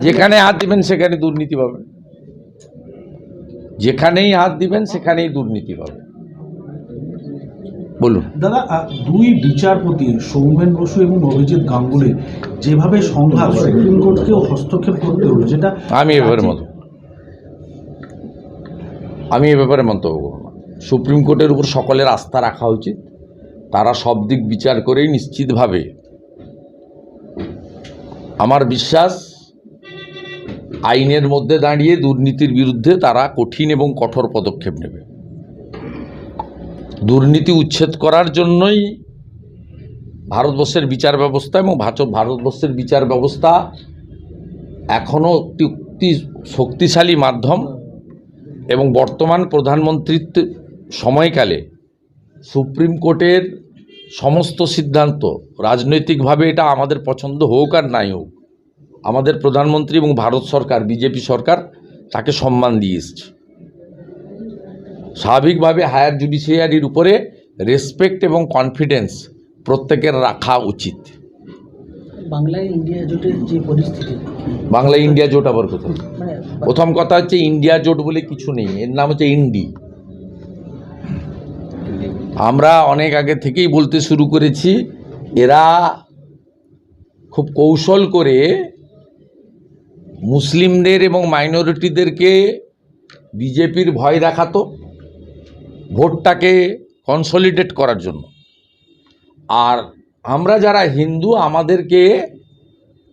যেখানে হাত দিবেন সেখানে দুর্নীতি পাবেন। যেখানেই হাত দিবেন সেখানেই দুর্নীতি পাবেন। বলুন। দাদা দুই বিচারপতি সৌমেন বসু এবং অভিজিৎ গাঙ্গুলি যেভাবে সংঘাত সুপ্রিম কোর্টকে হস্তক্ষেপ করতে হলো যেটা আমি এ ব্যাপারে মত আমি এ ব্যাপারে মন্তব্য করব না। সুপ্রিম কোর্টের উপর সকলের আস্থা রাখা উচিত। তারা সব দিক বিচার করেই নিশ্চিতভাবে আমার বিশ্বাস আইনের মধ্যে দাঁড়িয়ে দুর্নীতির বিরুদ্ধে তারা কঠিন এবং কঠোর পদক্ষেপ নেবে। দুর্নীতি উচ্ছেদ করার জন্যই ভারতবর্ষের বিচার ব্যবস্থা এবং ভারতবর্ষের বিচার ব্যবস্থা এখনও একটি শক্তিশালী মাধ্যম এবং বর্তমান প্রধানমন্ত্রীত্ব সময়কালে সুপ্রিম কোর্টের সমস্ত সিদ্ধান্ত রাজনৈতিকভাবে এটা আমাদের পছন্দ হোক আর নাই হোক আমাদের প্রধানমন্ত্রী এবং ভারত সরকার বিজেপি সরকার তাকে সম্মান দিয়ে এসছে। স্বাভাবিকভাবে হায়ার জুডিশিয়ারির উপরে রেসপেক্ট এবং কনফিডেন্স প্রত্যেকের রাখা উচিত। বাংলায় ইন্ডিয়া জোটের যে পরিস্থিতি বাংলা ইন্ডিয়া জোট আবার কোথায়? মানে প্রথম কথা হচ্ছে ইন্ডিয়া জোট বলে কিছু নেই এর নাম হচ্ছে ইন্ডি। আমরা অনেক আগে থেকেই বলতে শুরু করেছি এরা খুব কৌশল করে মুসলিমদের এবং মাইনরিটিদেরকে বিজেপির ভয় দেখাতো ভোটটাকে কনসলিডেট করার জন্য। আর আমরা যারা হিন্দু, আমাদেরকে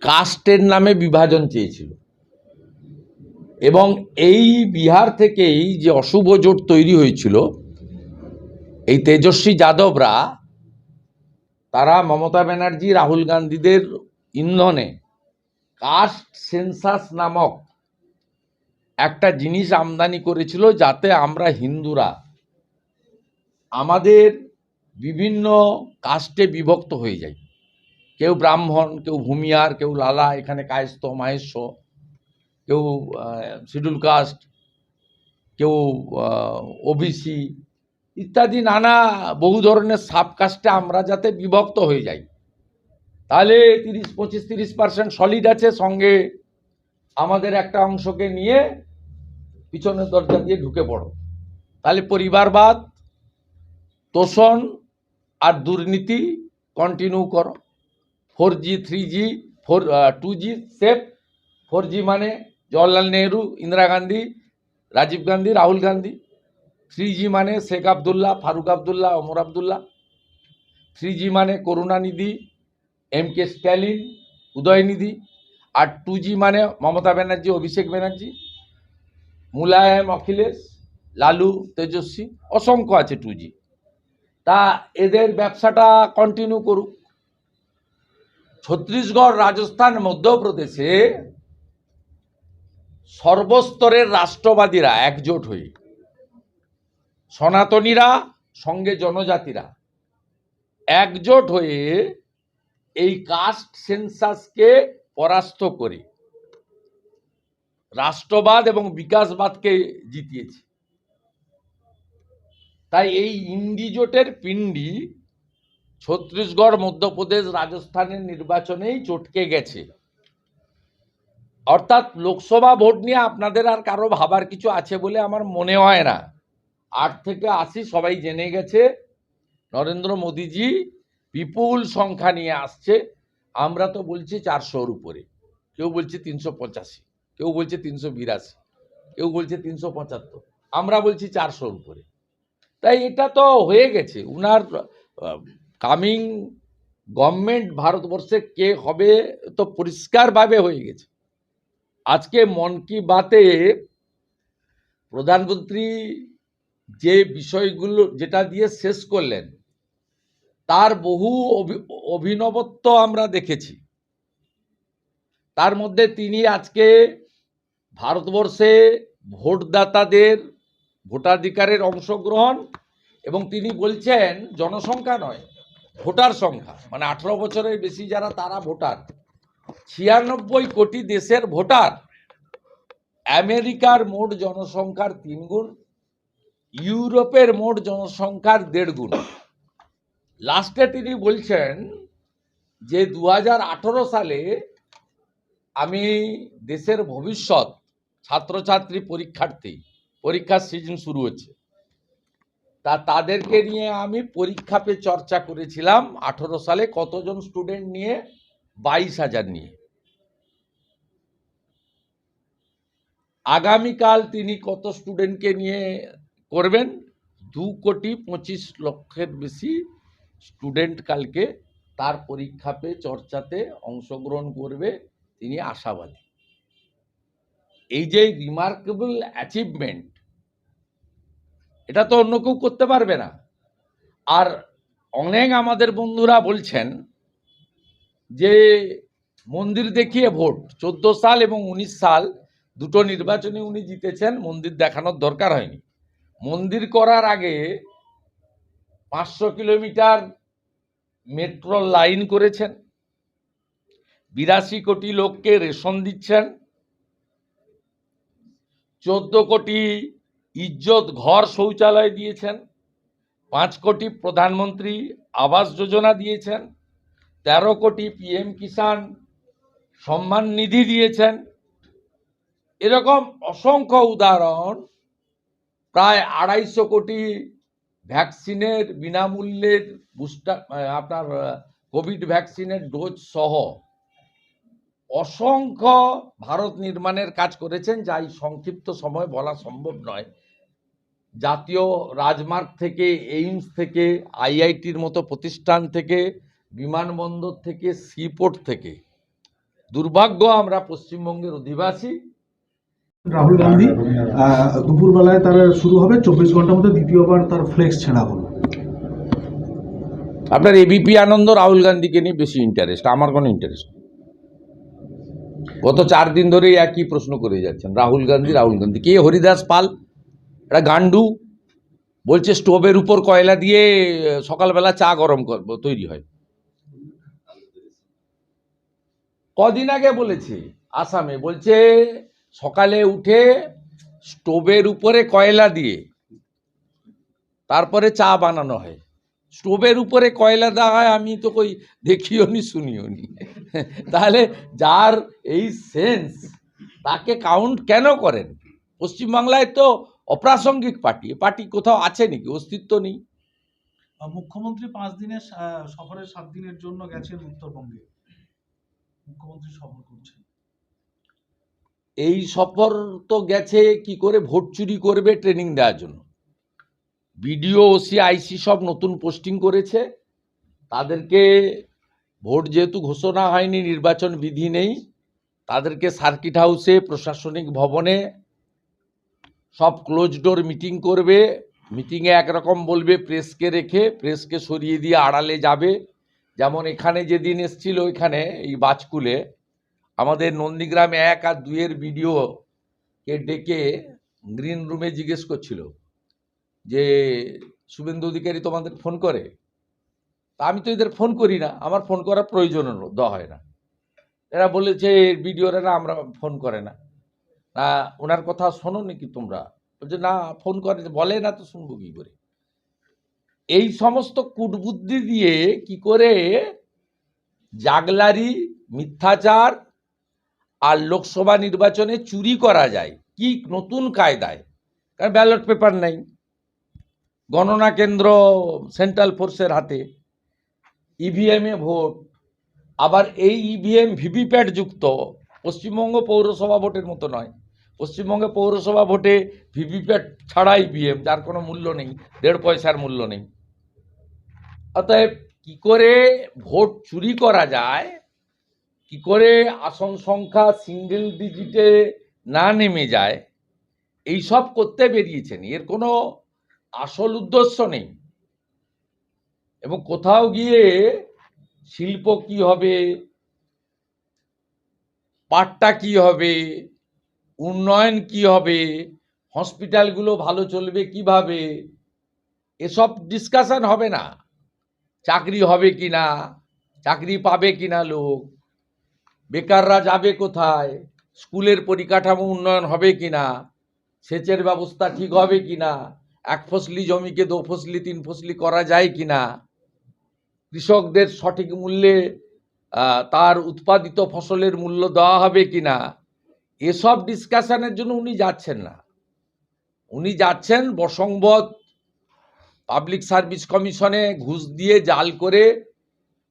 কাস্টের নামে বিভাজন চেয়েছিল। এবং এই বিহার থেকেই যে অশুভ জোট তৈরি হয়েছিল, এই তেজস্বী যাদবরা, তারা মমতা ব্যানার্জি, রাহুল গান্ধীদের ইন্ধনে কাস্ট সেন্সাস নামক একটা জিনিস আমদানি করেছিল যাতে আমরা হিন্দুরা আমাদের বিভিন্ন কাস্টে বিভক্ত হয়ে যাই। কেউ ব্রাহ্মণ, কেউ ভূমিয়ার, কেউ লালা, এখানে কায়স্থ, মাহেশ্ব, কেউ শিডিউল কাস্ট, কেউ ওবিসি ইত্যাদি নানা বহু ধরনের সাব কাস্টে আমরা যাতে বিভক্ত হয়ে যাই। তাহলে তিরিশ, পঁচিশ, তিরিশ পার্সেন্ট সলিড আছে সঙ্গে আমাদের একটা অংশকে নিয়ে পিছনের দরজা দিয়ে ঢুকে পড়ো। তাহলে পরিবারবাদ, তোষণ আর দুর্নীতি কন্টিনিউ করো। Four G three G four two G safe four G মানে জওয়াহরলাল নেহরু, ইন্দিরা গান্ধী, রাজীব গান্ধী, রাহুল গান্ধী। থ্রি জি মানে শেখ আবদুল্লাহ, ফারুক আবদুল্লাহ ওমর আবদুল্লাহ। থ্রি জি মানে করুণানিধি এম কে স্ট্যালিন উদয়নিধি আর টু জি মানে মমতা ব্যানার্জি, অভিষেক ব্যানার্জি মুলায়ম অখিলেশ লালু তেজস্বী অসংখ্য আছে টু জি তা এদের ব্যবসাটা কন্টিনিউ করুক। ছত্তিশগড়, রাজস্থান, মধ্যপ্রদেশে সর্বস্তরের রাষ্ট্রবাদীরা একজোট হয়ে, সনাতনীরা, সঙ্গে জনজাতিরা, একজোট হয়ে এই কাস্ট সেন্সাসকে পরাস্ত করে রাষ্ট্রবাদ এবং বিকাশবাদকে জিতিয়েছে। তাই এই ইন্ডিজোটের পিণ্ডি ছত্তিশগড়, মধ্যপ্রদেশ, রাজস্থানের নির্বাচনেই চটকে গেছে। অর্থাৎ লোকসভা ভোট নিয়ে আপনাদের আর কারও ভাবার কিছু আছে বলে আমার মনে হয় না। আট থেকে আশি সবাই জেনে গেছে। নরেন্দ্র মোদীজি বিপুল সংখ্যা নিয়ে আসছে। আমরা তো বলছি চারশোর উপরে। কেউ বলছে তিনশো পঁচাশি, কেউ বলছে তিনশো বিরাশি, কেউ বলছে তিনশো পঁচাত্তর। আমরা বলছি চারশোর উপরে। তাই এটা তো হয়ে গেছে। উনার কামিং গভর্নমেন্ট ভারতবর্ষে কে হবে তো পরিষ্কারভাবে হয়ে গেছে। আজকে মন কি বাতে প্রধানমন্ত্রী যে বিষয়গুলো, যেটা দিয়ে শেষ করলেন তার বহু অভি- অভিনবত্ব আমরা দেখেছি। তার মধ্যে তিনি আজকে ভারতবর্ষে ভোটদাতাদের, ভোটাধিকারের অংশগ্রহণ এবং তিনি বলছেন জনসংখ্যা নয়, ভোটার সংখ্যা। মানে আঠারো বছরের বেশি যারা তারা ভোটার। ছিয়ানব্বই কোটি দেশের ভোটার। আমেরিকার মোট জনসংখ্যার তিন গুণ ইউরোপের মোট জনসংখ্যার দেড় গুণ লাস্টে তিনি বলছেন যে দু হাজার আঠারো সালে আমি দেশের ভবিষ্যৎ ছাত্রছাত্রী পরীক্ষার্থী, পরীক্ষার সিজন শুরু হচ্ছে। তা তাদেরকে নিয়ে আমি পরীক্ষা পে চর্চা করেছিলাম আঠেরো সালে কতজন স্টুডেন্ট নিয়ে, বাইশ হাজার নিয়ে। আগামীকাল তিনি কত স্টুডেন্টকে নিয়ে করবেন? দু কোটি পঁচিশ লক্ষের বেশি স্টুডেন্ট কালকে তার পরীক্ষা পে চর্চাতে অংশগ্রহণ করবে, তিনি আশাবাদী। এই যে রিমার্কেবল অ্যাচিভমেন্ট এটা তো অন্য কেউ করতে পারবে না। আর অনেক আমাদের বন্ধুরা বলছেন যে মন্দির দেখিয়ে ভোট, চোদ্দ সাল এবং উনিশ সাল দুটো নির্বাচনে উনি জিতেছেন, মন্দির দেখানোর দরকার হয়নি। মন্দির করার আগে পাঁচশো কিলোমিটার মেট্রো লাইন করেছেন। বিরাশি কোটি লোককে রেশন দিচ্ছেন। চোদ্দ কোটি ইজ্জত ঘর শৌচালয় দিয়েছেন। পাঁচ কোটি প্রধানমন্ত্রী আবাস যোজনা দিয়েছেন। তেরো কোটি পিএম কিষাণ সম্মান নিধি দিয়েছেন। এরকম অসংখ্য উদাহরণ, প্রায় আড়াইশো কোটি ভ্যাকসিনের বিনামূল্যের বুস্টার আপনার কোভিড ভ্যাকসিনের ডোজ সহ অসংখ্য ভারত নির্মাণের কাজ করেছেন, যা এই সংক্ষিপ্ত সময় বলা সম্ভব নয়। জাতীয় রাজমার্গ থেকে, এইমস থেকে, আইআইটির মতো প্রতিষ্ঠান থেকে, বিমানবন্দর থেকে সিপোর্ট থেকে। দুর্ভাগ্য, আমরা পশ্চিমবঙ্গের অধিবাসী। রাহুল গান্ধী দুপুরবেলায় তার শুরু হবে, চব্বিশ ঘণ্টার মধ্যে দ্বিতীয়বার তার ফ্লেক্স ছেঁড়া হলো। আপনার এবিপি আনন্দ রাহুল গান্ধীকে নিয়ে বেশি ইন্টারেস্ট আমার কোনো ইন্টারেস্ট গত চার দিন ধরেই একই প্রশ্ন করে যাচ্ছেন, রাহুল গান্ধী রাহুল গান্ধী। কে? হরিদাস পাল এটা গান্ডু বলছে স্টোভের উপর কয়লা দিয়ে সকালবেলা চা গরম করব তৈরি হয়। কদিন আগে বলেছে, আসামে, বলছে সকালে উঠে স্টোভের উপরে কয়লা দিয়ে তারপরে চা বানানো হয়। স্টোভের উপরে কয়লা দেওয়া হয়, আমি তো কই দেখিও নি, শুনিও নি। তাহলে যার এই সেন্স, তাকে কাউন্ট কেন করেন? পশ্চিমবাংলায় তো অপ্রাসঙ্গিক পার্টি পার্টি কোথাও আছে নাকি? অস্তিত্ব নেই। মুখ্যমন্ত্রী পাঁচ দিনের সফরে সাত দিনের জন্য গেছেন উত্তরবঙ্গে। মুখ্যমন্ত্রী সফর করছেন। এই সফর তো গেছে, কি করে ভোট চুরি করবে ট্রেনিং দেওয়ার জন্য? বিডিও, ওসি, আইসি সব নতুন পোস্টিং করেছে। তাদেরকে ভোট যেহেতু ঘোষণা হয়নি, নির্বাচন বিধি নেই, তাদেরকে সার্কিট হাউসে প্রশাসনিক ভবনে সব ক্লোজ ডোর মিটিং করবে। মিটিংয়ে একরকম বলবে প্রেসকে রেখে প্রেসকে সরিয়ে দিয়ে আড়ালে যাবে। যেমন এখানে যেদিন এসছিল এখানে এই বাজকুলে আমাদের নন্দীগ্রামে এক আর দুইয়ের ভিডিওকে ডেকে গ্রিন রুমে জিজ্ঞেস করছিল যে, শুভেন্দু অধিকারী তোমাদের ফোন করে? তা আমি তো এদের ফোন করি না, আমার ফোন করার প্রয়োজন দেওয়া হয় না। এরা বলেছে ভিডিওরা না, আমরা ফোন করে না। না ওনার কথা শোনো নাকি তোমরা? বলছে, না ফোন করে, বলে না তো শুনব কি করে? এই সমস্ত কূটবুদ্ধি দিয়ে কি করে জাগলারি, মিথ্যাচার আর লোকসভা নির্বাচনে চুরি করা যায়। কি নতুন কায়দায়? কারণ ব্যালট পেপার নেই। গণনা কেন্দ্র সেন্ট্রাল ফোর্সের হাতে। ইভিএমে ভোট। আবার এই ইভিএম ভিভিপ্যাট যুক্ত। পশ্চিমবঙ্গ পৌরসভা ভোটের মতো নয়। পশ্চিমবঙ্গে পৌরসভা ভোটে ভিভিপ্যাট ছাড়া ইভিএম যার কোনো মূল্য নেই। দেড় পয়সার মূল্য নেই। অতএব কি করে ভোট চুরি করা যায়? কি করে আসন সংখ্যা সিঙ্গেল ডিজিটে না নেমে যায়, এই সব করতে বেরিয়েছেন। এর কোনো আসল উদ্দেশ্য নেই। এবং কোথাও গিয়ে শিল্প কি হবে, পাট্টা কি হবে, উন্নয়ন কি হবে হসপিটালগুলো ভালো চলবে কীভাবে, এসব ডিসকাশন হবে না। চাকরি হবে কি না চাকরি পাবে কি না লোক বেকাররা যাবে কোথায়? স্কুলের পরিকাঠামো উন্নয়ন হবে কি না সেচের ব্যবস্থা ঠিক হবে কি না এক ফসলি জমিকে দু ফসলি, তিন ফসলি করা যায় কি না কৃষকদের সঠিক মূল্যে তার উৎপাদিত ফসলের মূল্য দেওয়া হবে কিনা? এসব ডিসকাশনের জন্য উনি যাচ্ছেন না। উনি যাচ্ছেন বসংবদ পাবলিক সার্ভিস কমিশনে ঘুষ দিয়ে জাল করে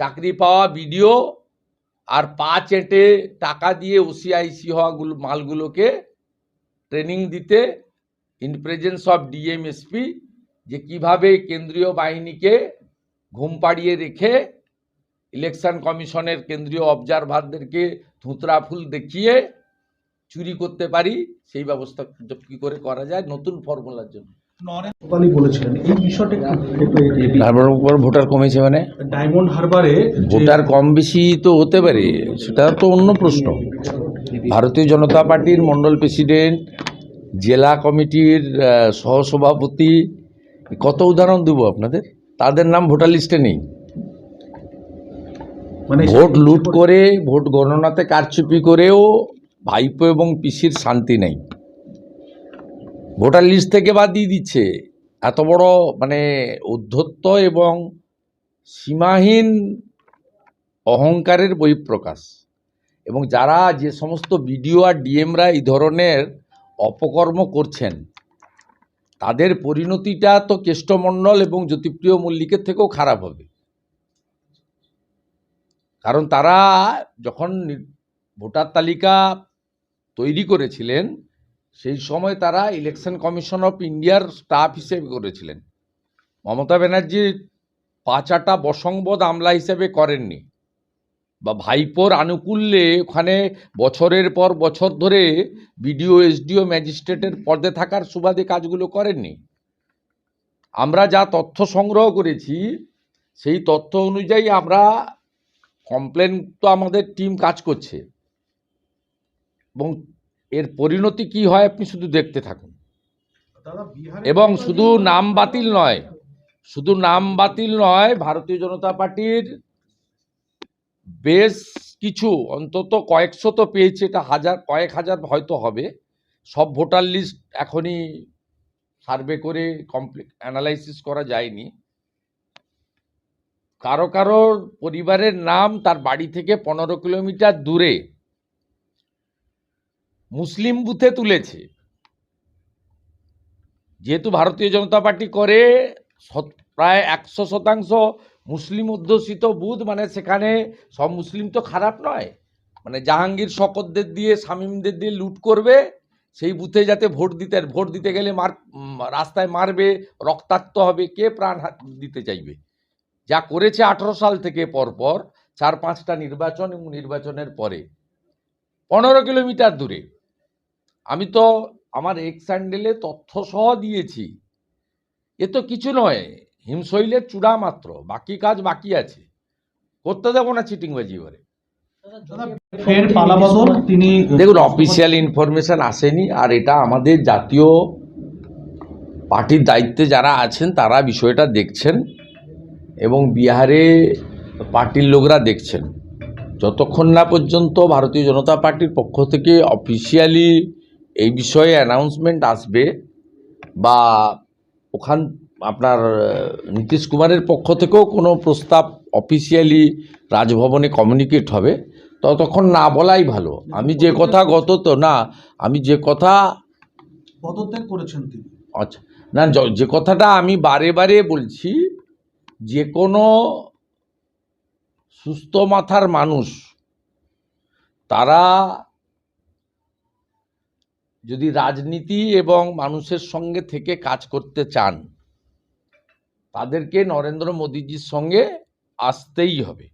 চাকরি পাওয়া বিডিও আর পা চেটে টাকা দিয়ে ওসিআইসি হওয়াগুলো, মালগুলোকে ট্রেনিং দিতে ইন প্রেজেন্স অফ ডিএমএসপি যে কীভাবে কেন্দ্রীয় বাহিনীকে ঘুম পাড়িয়ে রেখে ইলেকশন কমিশনের কেন্দ্রীয় অবজারভারদেরকে ধুতরা ফুল দেখিয়ে চুরি করতে পারি, সেই ব্যবস্থা কি করে করা যায়? নতুন ফর্মুলার জন্য। বলেছিলেন এই বিষয়টা একটু- উপর ভোটার কমেছে মানে? ডায়মন্ড হারবারে ভোটার কম বেশি তো হতে পারে সেটা তো অন্য প্রশ্ন। ভারতীয় জনতা পার্টির মন্ডল প্রেসিডেন্ট জেলা কমিটির সহসভাপতি কত উদাহরণ দেবো আপনাদের? তাদের নাম ভোটার লিস্টে নেই। মানে ভোট লুট করে ভোট গণনাতে কারচুপি করেও ভাইপো এবং পিসির শান্তি নেই। ভোটার লিস্ট থেকে বাদ দিয়ে দিচ্ছে। এত বড় মানে উদ্ধত্ত এবং সীমাহীন অহংকারের বহিঃপ্রকাশ। এবং যারা যে সমস্ত বিডিও আর ডিএমরা এই ধরনের অপকর্ম করছেন, তাদের পরিণতিটা তো কেষ্টমণ্ডল এবং জ্যোতিপ্রিয় মল্লিকের থেকেও খারাপ হবে। কারণ তারা যখন ভোটার তালিকা তৈরি করেছিলেন সেই সময় তারা ইলেকশন কমিশন অফ ইন্ডিয়ার স্টাফ হিসেবে করেছিলেন। মমতা ব্যানার্জি পাঁচাটা বসংবদ আমলা হিসেবে করেননি। বা ভাইপোর আনুকূল্যে ওখানে বছরের পর বছর ধরে বিডিও, এসডিও, ম্যাজিস্ট্রেটের পদে থাকার সুবাদে কাজগুলো করেননি। আমরা যা তথ্য সংগ্রহ করেছি, সেই তথ্য অনুযায়ী আমরা কমপ্লেন তো আমাদের টিম কাজ করছে। এবং এর পরিণতি কি হয় আপনি শুধু দেখতে থাকুন। এবং শুধু নাম বাতিল নয় শুধু নাম বাতিল নয় ভারতীয় জনতা পার্টির বেশ কিছু অন্তত কয়েকশো তো পেয়েছে এটা হাজার কয়েক হাজার হয়তো হবে। সব ভোটার লিস্ট এখনই সার্ভে করে কমপ্লিট অ্যানালাইসিস করা যায়নি। কারও কারোর পরিবারের নাম তার বাড়ি থেকে পনেরো কিলোমিটার দূরে মুসলিম বুথে তুলেছে। যেহেতু ভারতীয় জনতা পার্টি করে প্রায় একশো শতাংশ মুসলিম অধ্যুষিত বুথ মানে সেখানে সব মুসলিম তো খারাপ নয়। মানে জাহাঙ্গীর শকতদের দিয়ে, শামীমদের দিয়ে লুট করবে, সেই বুথে যাতে ভোট দিতে ভোট দিতে গেলে মার রাস্তায় মারবে, রক্তাক্ত হবে, কে প্রাণ দিতে চাইবে? যা করেছে আঠারো সাল থেকে পরপর চার পাঁচটা নির্বাচন এবং নির্বাচনের পরে। পনেরো কিলোমিটার দূরে। আমি তো আমার এক্স হ্যান্ডেলে তথ্য সহ দিয়েছি। এ তো কিছু নয় হিমশৈলের চূড়া মাত্র বাকি কাজ বাকি আছে। করতে দেবো না চিটিংবাজি করে ফের পালাবদল তিনি দেখুন অফিসিয়াল ইনফরমেশন আসেনি আর এটা আমাদের জাতীয় পার্টির দায়িত্বে যারা আছেন তারা বিষয়টা দেখছেন এবং বিহারে পার্টির লোকরা দেখছেন। যতক্ষণ না পর্যন্ত ভারতীয় জনতা পার্টির পক্ষ থেকে অফিসিয়ালি এই বিষয়ে অ্যানাউন্সমেন্ট আসবে বা ওখান আপনার নীতিশ কুমারের পক্ষ থেকেও কোনো প্রস্তাব অফিসিয়ালি রাজভবনে কমিউনিকেট হবে। ততক্ষণ না বলাই ভালো। আমি যে কথা গত তো না আমি যে কথা পদত্যাগ করেছেন তিনি। আচ্ছা না য- যে কথাটা আমি বারে বারে বলছি যে কোনো সুস্থ মাথার মানুষ তারা যদি রাজনীতি এবং মানুষের সঙ্গে থেকে কাজ করতে চান, তাদেরকে নরেন্দ্র মোদীজির সঙ্গে আসতেই হবে।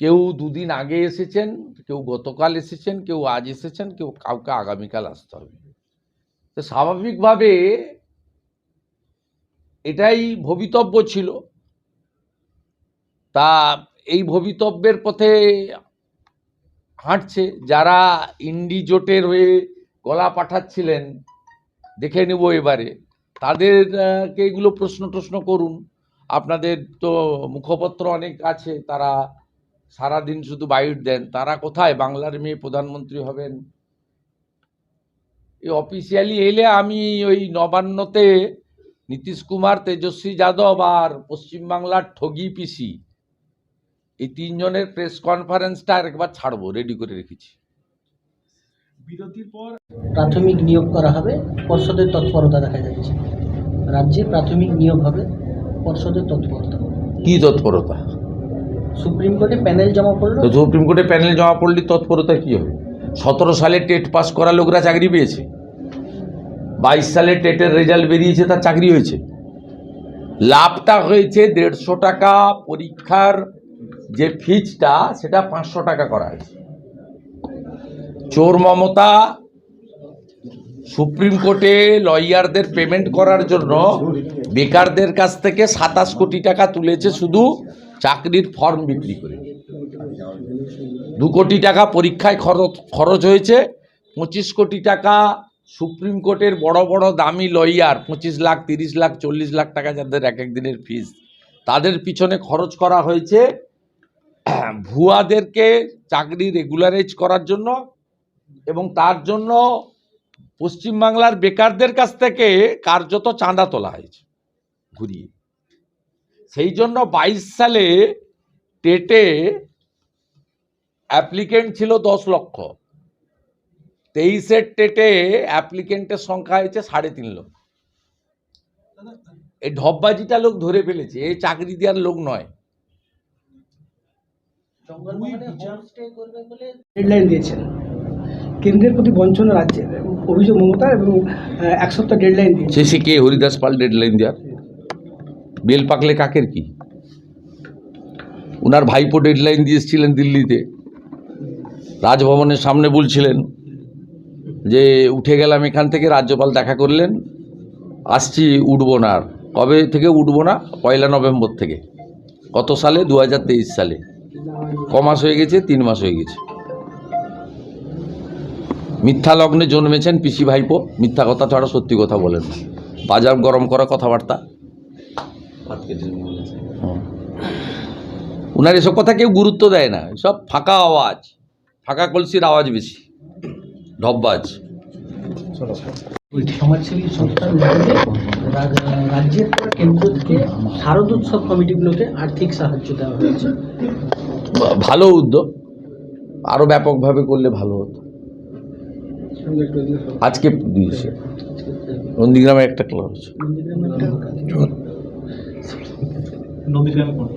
কেউ দুদিন আগে এসেছেন, কেউ গতকাল এসেছেন, কেউ আজ এসেছেন, কেউ কাউকে আগামীকাল আসতে হবে। তো স্বাভাবিকভাবে এটাই ভবিতব্য ছিল। তা এই ভবিতব্যের পথে হাঁটছে, যারা ইন্ডি জোটের হয়ে গলা পাঠাচ্ছিলেন, দেখে নেব এবারে। তাদেরকে এগুলো প্রশ্ন টশ্ন করুন। আপনাদের তো মুখপত্র অনেক আছে, তারা সারাদিন শুধু বাইট দেন। তারা কোথায়? বাংলার মেয়ে প্রধানমন্ত্রী হবেন? এই অফিসিয়ালি এলে আমি ওই নবান্নতে নীতিশ কুমার, তেজস্বী যাদব আর পশ্চিমবাংলার ঠগি পিসি। এই তিনজনের প্রেস কনফারেন্সটা আরেকবার ছাড়বো রেডি করে রেখেছি। বিরতির পর প্রাথমিক নিয়োগ করা হবে পর্ষদের তৎপরতা দেখা যাচ্ছে। রাজ্যে প্রাথমিক নিয়োগ হবে পর্ষদের তৎপরতা। কি তৎপরতা? সুপ্রিম কোর্টে প্যানেল জমা পড়ল। সুপ্রিম কোর্টে প্যানেল জমা পড়লে তৎপরতা কি হবে? সতেরো সালে টেট পাস করা লোকরা চাকরি পেয়েছে। বাইশ সালে টেটের রেজাল্ট বেরিয়েছে তার চাকরি হয়েছে। লাভটা হয়েছে দেড়শো টাকা পরীক্ষার যে ফিজটা সেটা পাঁচশো টাকা করা হয়েছে। চোর মমতা, সুপ্রিম কোর্টে লয়ারদের পেমেন্ট করার জন্য বেকারদের কাছ থেকে সাতাশ কোটি টাকা তুলেছে শুধু চাকরির ফর্ম বিক্রি করে। দু কোটি টাকা পরীক্ষায় খরচ খরচ হয়েছে। পঁচিশ কোটি টাকা সুপ্রিম কোর্টের বড় বড় দামি লয়ার, পঁচিশ লাখ, তিরিশ লাখ, চল্লিশ লাখ টাকা যাদের এক এক দিনের ফিস তাদের পিছনে খরচ করা হয়েছে ভুয়াদেরকে চাকরি রেগুলারাইজ করার জন্য এবং তার জন্য পশ্চিমবাংলার বেকারদের কাছ থেকে কার্যত চাঁদা তোলা হয়েছে ঘুরিয়ে। সেই জন্য বাইশ সালে টেটে অ্যাপ্লিকেন্ট ছিল দশ লক্ষ। তেইশের টেটে অ্যাপ্লিকেন্টের সংখ্যা হয়েছে সাড়ে তিন লক্ষ। এই ঢপবাজিটা লোক ধরে ফেলেছে এই চাকরি দেওয়ার লোক নয় জঙ্গলমহলে হোমস্টে করবে বলে ডেডলাইন দিয়েছেন কেন্দ্রের প্রতি বঞ্চনা রাজ্যের অভিযোগ মমতা এবং এক সপ্তাহ ডেডলাইন দিয়েছে। শেষে কে হরিদাস পাল ডেডলাইন দেওয়ার। বেল পাকলে কাকের কি? উনার ভাইপো ডেডলাইন দিয়েছিলেন দিল্লিতে। রাজভবনের সামনে বলছিলেন যে উঠে গেলাম এখান থেকে রাজ্যপাল দেখা করলেন। আসছি উঠব না আর। কবে থেকে উঠবো না? পয়লা নভেম্বর থেকে। কত সালে? দু হাজার তেইশ সালে। ক মাস হয়ে গেছে, তিন মাস হয়ে গেছে। মিথ্যা লগ্নে জন্মেছেন পিসি ভাইপো। মিথ্যা কথা ছাড়া সত্যি কথা বলেন বাজার গরম করা কথাবার্তা। উনার এসব কথা কেউ গুরুত্ব দেয় না। সব ফাঁকা আওয়াজ। ফাঁকা কলসির আওয়াজ বেশি। ঢপবাজ সমাজসেবী সংস্থার রা- রাজ্যের কেন্দ্র থেকে শারদ উৎসব কমিটিগুলোকে আর্থিক সাহায্য দেওয়া হয়েছে। ভালো উদ্যোগ। আরও ব্যাপকভাবে করলে ভালো হতো। আজকে দিয়েছে। নন্দীগ্রামে একটা ক্লাব আছে। নন্দীগ্রামে কোন